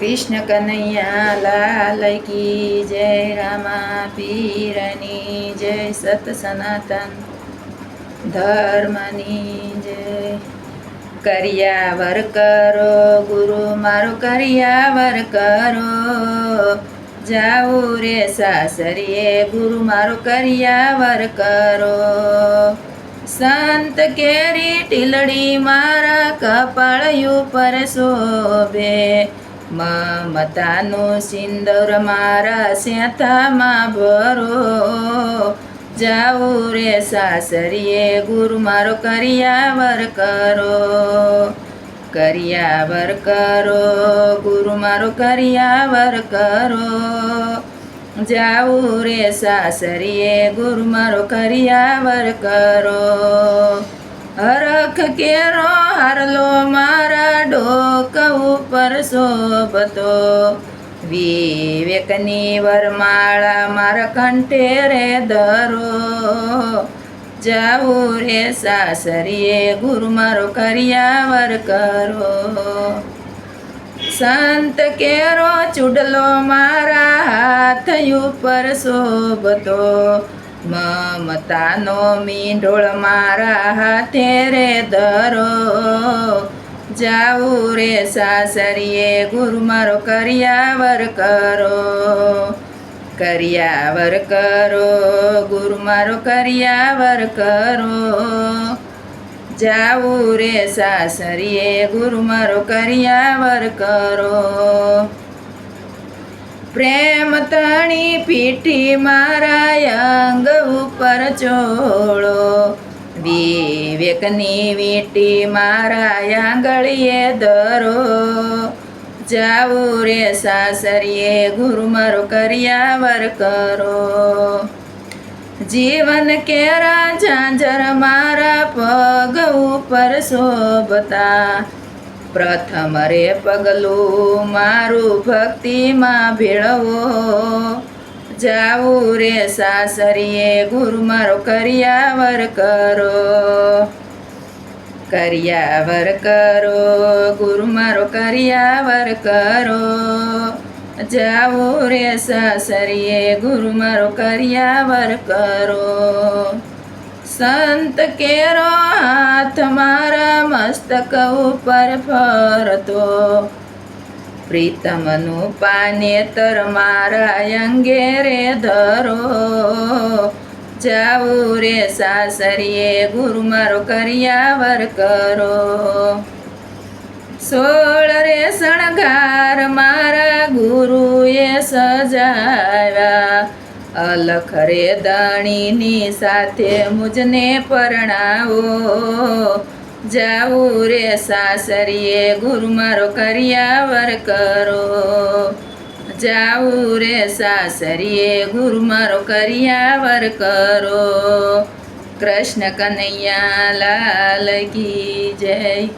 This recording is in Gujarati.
કૃષ્ણ કનૈયા લાલ જય રામા પીરની જય સત સનાતન. ધર્મની જય. કરિયાવર કરો ગુરુ, મારો કરિયાવર કરો. જાવું રે સાસરીએ, ગુરુ, મારો કરિયાવર કરો. સંત કેરી ટીલડી, મારા કપાળ ઉપર શોભે. મમતાનું સિંદૂર મારા સેતામાં ભરો. જાવું રે સાસરીએ, ગુરુ મારો કરિયાવર કરો. કરિયાવર કરો, ગુરુ મારો કરિયાવર કરો. જાવું રે સાસરીએ, ગુરુ મારો કરિયાવર કરો. હરખ કેરો, હારલો મારા ડોક ઉપર શોભતો વિવેકની વરમાળા મારા કંઠે રે ધરો. જાવું રે સાસરીએ ગુરુ મારો કરિયાવર કરો. સંત કેરો ચૂડલો મારા હાથ ઉપર શોભતો મમતાનો મીંઢોળ મારા હાથે રે ધરો. જાવું રે સાસરીએ, ગુરુ મારો કરિયાવર કરો કરિયાવર કરો, ગુરુ મારો કરિયાવર કરો. જાવું રે સાસરીએ, ગુરુ મારો કરિયાવર કરો. પ્રેમ તણી પીઠી મારા અંગ ઉપર ચોળો વિવેકની વીટી મારા આંગળીએ ધરો જાવું રે સાસરીએ ગુરુ મારો કરિયાવર કરો. જીવન કેરા ઝાંઝર મારા પગ ઉપર શોભતા. પ્રથમ રે પગલું મારું ભક્તિમાં ભેળવો. જાવું રે સાસરીએ, ગુરુ મારો કરિયાવર કરો. કરિયાવર કરો, ગુરુ મારો કરિયાવર કરો. જાવું રે સાસરીએ, ગુરુ મારો કરિયાવર કરો. સંત કેરો હાથ મારા મસ્તક ઉપર ફરતો. પ્રીતમનું પાનેતર મારા અંગે રે ધરો. જાવું રે સાસરીએ, ગુરુ મારો કર્યાવર કરો. સોળ રે શણગાર મારા ગુરુએ સજાવ્યા. અલખ રે દણીની સાથે મુજને પરણાવો. જાવું રે સાસરીએ ગુરુ મારો કરિયાવર કરો. જાવું રે સાસરીએ ગુરુ મારો કરિયાવર કરો. કૃષ્ણ કનૈયા લાલ કી જય.